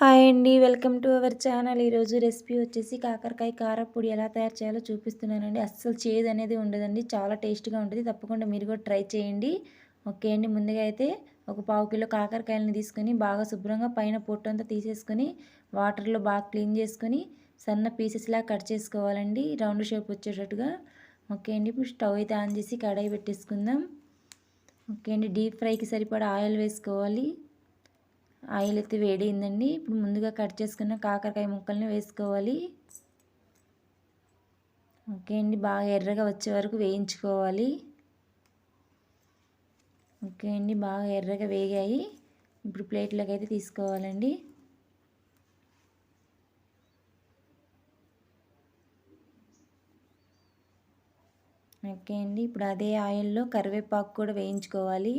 Hi అండి. Welcome to our channel. ఈరోజు recipe వచ్చేసి కాకరకాయ కారపొడి ఎలా తయారు చేయాలో చూపిస్తున్నానండి. అస్సలు చేదు అనేది ఉండదండి. చాలా టేస్ట్గా ఉంటుంది. తప్పకుండా మీరు కూడా ట్రై చేయండి. ఓకే అండి. ముందుగా అయితే ఒక పావు కిలో కాకరకాయలను తీసుకొని బాగా శుభ్రంగా పైన పొట్టు అంతా తీసేసుకొని వాటర్లో బాగా క్లీన్ చేసుకొని సన్న పీసెస్లా కట్ చేసుకోవాలండి. రౌండ్ షేప్ వచ్చేటట్టుగా. ఓకే అండి. ఇప్పుడు స్టవ్ అయితే ఆన్ చేసి కడాయి పెట్టేసుకుందాం. ఓకే అండి. డీప్ ఫ్రైకి సరిపడా ఆయిల్ వేసుకోవాలి. ఆయిల్ అయితే వేడైందండి. ఇప్పుడు ముందుగా కట్ చేసుకున్న కాకరకాయ ముక్కల్ని వేసుకోవాలి. ఓకే అండి బాగా ఎర్రగా వచ్చే వరకు వేయించుకోవాలి. ఓకే అండి బాగా ఎర్రగా వేగాయి. ఇప్పుడు ప్లేట్లోకి అయితే తీసుకోవాలండి. ఓకే అండి ఇప్పుడు అదే ఆయిల్లో కరివేపాకు కూడా వేయించుకోవాలి.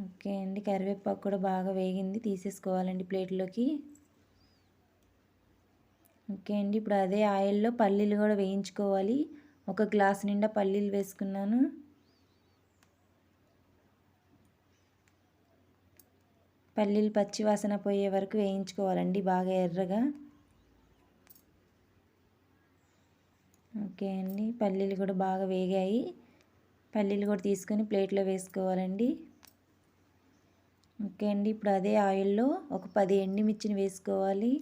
ఓకే అండి. కరివేపాకు కూడా బాగా వేగింది. తీసేసుకోవాలండి ప్లేట్లోకి. ఓకే అండి. ఇప్పుడు అదే ఆయిల్లో పల్లీలు కూడా వేయించుకోవాలి. ఒక గ్లాస్ నిండా పల్లీలు వేసుకున్నాను. పల్లీలు పచ్చి వాసన పోయే వరకు వేయించుకోవాలండి బాగా ఎర్రగా. ఓకే అండి. పల్లీలు కూడా బాగా వేగాయి. పల్లీలు కూడా తీసుకొని ప్లేట్లో వేసుకోవాలండి. ఓకే అండి. ఇప్పుడు అదే ఆయిల్లో ఒక పది ఎండిమిర్చిని వేసుకోవాలి.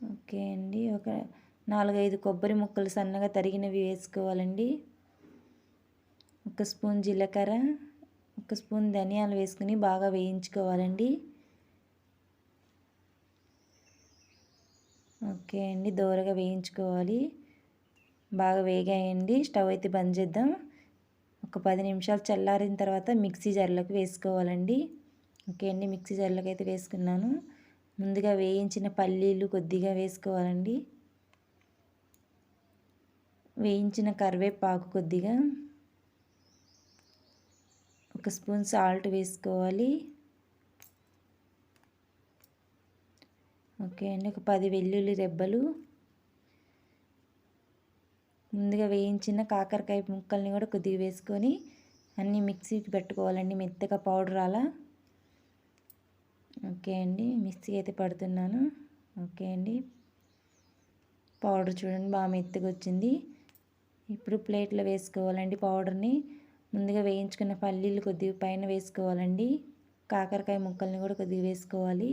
ఓకే అండి. ఒక నాలుగైదు కొబ్బరి ముక్కలు సన్నగా తరిగినవి వేసుకోవాలండి. ఒక స్పూన్ జీలకర్ర ఒక స్పూన్ ధనియాలు వేసుకుని బాగా వేయించుకోవాలండి. ఓకే అండి. దోరగా వేయించుకోవాలి. బాగా వేగాయండి. స్టవ్ అయితే బంద్ చేద్దాం. ఒక పది నిమిషాలు చల్లారిన తర్వాత మిక్సీ జార్లోకి వేసుకోవాలండి. ఓకే అండి మిక్సీ జార్లోకి అయితే వేసుకున్నాను. ముందుగా వేయించిన పల్లీలు కొద్దిగా వేసుకోవాలండి. వేయించిన కరివేపాకు కొద్దిగా. ఒక స్పూన్ సాల్ట్ వేసుకోవాలి. ఓకే అండి ఒక పది వెల్లుల్లి రెబ్బలు. ముందుగా వేయించిన కాకరకాయ ముక్కల్ని కూడా కొద్దిగా వేసుకొని అన్నీ మిక్సీకి పెట్టుకోవాలండి. మెత్తగా పౌడర్ అలా. ఓకే అండి. మిక్సీకి అయితే పడుతున్నాను. ఓకే అండి. పౌడర్ చూడండి బాగా మెత్తగా వచ్చింది. ఇప్పుడు ప్లేట్లో వేసుకోవాలండి పౌడర్ని. ముందుగా వేయించుకున్న పల్లీలు కొద్దిగా పైన వేసుకోవాలండి. కాకరకాయ ముక్కల్ని కూడా కొద్దిగా వేసుకోవాలి.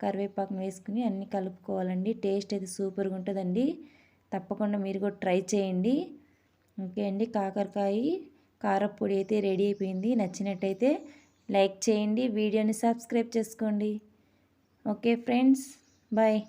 కరివేపాకును వేసుకుని అన్నీ కలుపుకోవాలండి. టేస్ట్ అయితే సూపర్గా ఉంటుందండి. తప్పకుండా మీరు కూడా ట్రై చేయండి. ఓకే అండి. కాకరకాయ కారపొడి అయితే రెడీ అయిపోయింది. నచ్చినట్టయితే లైక్ చేయండి. వీడియోని సబ్స్క్రైబ్ చేసుకోండి. Okay friends bye.